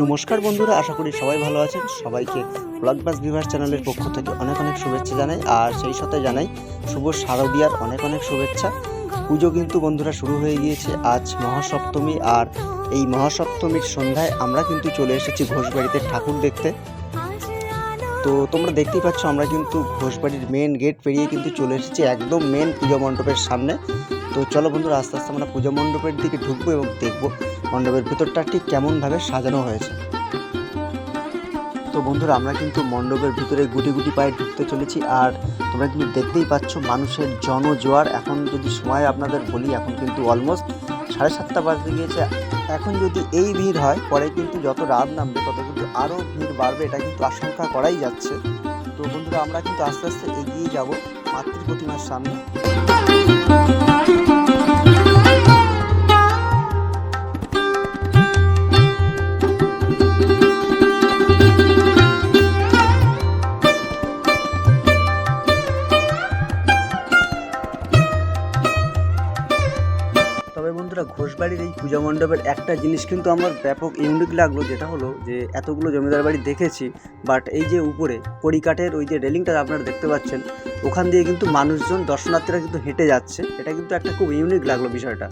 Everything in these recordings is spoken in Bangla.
নমস্কার বন্ধুরা, আশা করি সবাই ভালো আছেন। সবাইকে ব্লগবাস ভিভার চ্যানেলের পক্ষ থেকে অনেক অনেক শুভেচ্ছা জানাই। আর সেই সাথে জানাই, শুভ শারদিয়ার অনেক অনেক শুভেচ্ছা। পুজো কিন্তু বন্ধুরা শুরু হয়ে গিয়েছে আজ মহাসপ্তমী। আর এই মহাসপ্তমীর সন্ধ্যায় আমরা কিন্তু চলে এসেছি ঘোষবাড়িতে ঠাকুর দেখতে। তো তোমরা দেখতেই পাচ্ছ, আমরা কিন্তু ঘোষবাড়ির মেন গেট পেরিয়ে কিন্তু চলে এসেছি একদম মেন পুজো মণ্ডপের সামনে। তো চলো বন্ধুরা, আস্তে আস্তে আমরা পুজো মণ্ডপের দিকে ঢুকবো এবং দেখব মণ্ডপের ভেতরটা ঠিক কেমনভাবে সাজানো হয়েছে। তো বন্ধুরা, আমরা কিন্তু মণ্ডপের ভিতরে গুটি গুটি পায়ে ঢুকতে চলেছি আর তোমরা কিন্তু দেখতেই পাচ্ছ মানুষের জনজোয়ার। এখন যদি সময় আপনাদের বলি, এখন কিন্তু অলমোস্ট সাড়ে সাতটা বাজতে গিয়েছে। এখন যদি এই ভিড় হয়, পরে কিন্তু যত রাত নামবে, তত কিন্তু আরও ভিড় বাড়বে, এটা কিন্তু আশঙ্কা করাই যাচ্ছে। তো বন্ধুরা, আমরা কিন্তু আস্তে আস্তে এগিয়ে যাব মাতৃ প্রতিমার সামনে। ঘোষবাড়ির এই পূজা মণ্ডপের একটা জিনিস কিন্তু আমার ব্যাপক ইউনিক লাগল, যেটা হলো যে এতগুলো জমিদার বাড়ি দেখেছি বাট এই যে উপরে কড়িকাঠের ওই যে রেলিংটা আপনারা দেখতে পাচ্ছেন, ওখান দিয়ে কিন্তু মানুষজন, দর্শনার্থীরা কিন্তু হেঁটে যাচ্ছে। এটা কিন্তু একটা খুব ইউনিক লাগল বিষয়টা।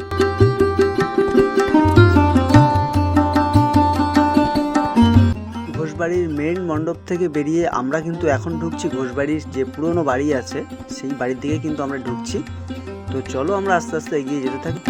ঘোষবাড়ির মেন মণ্ডপ থেকে বেরিয়ে আমরা কিন্তু এখন ঢুকছি, ঘোষবাড়ির যে পুরনো বাড়ি আছে, সেই বাড়ির দিকে কিন্তু আমরা ঢুকছি। তো চলো আমরা আস্তে আস্তে এগিয়ে যেতে থাকি।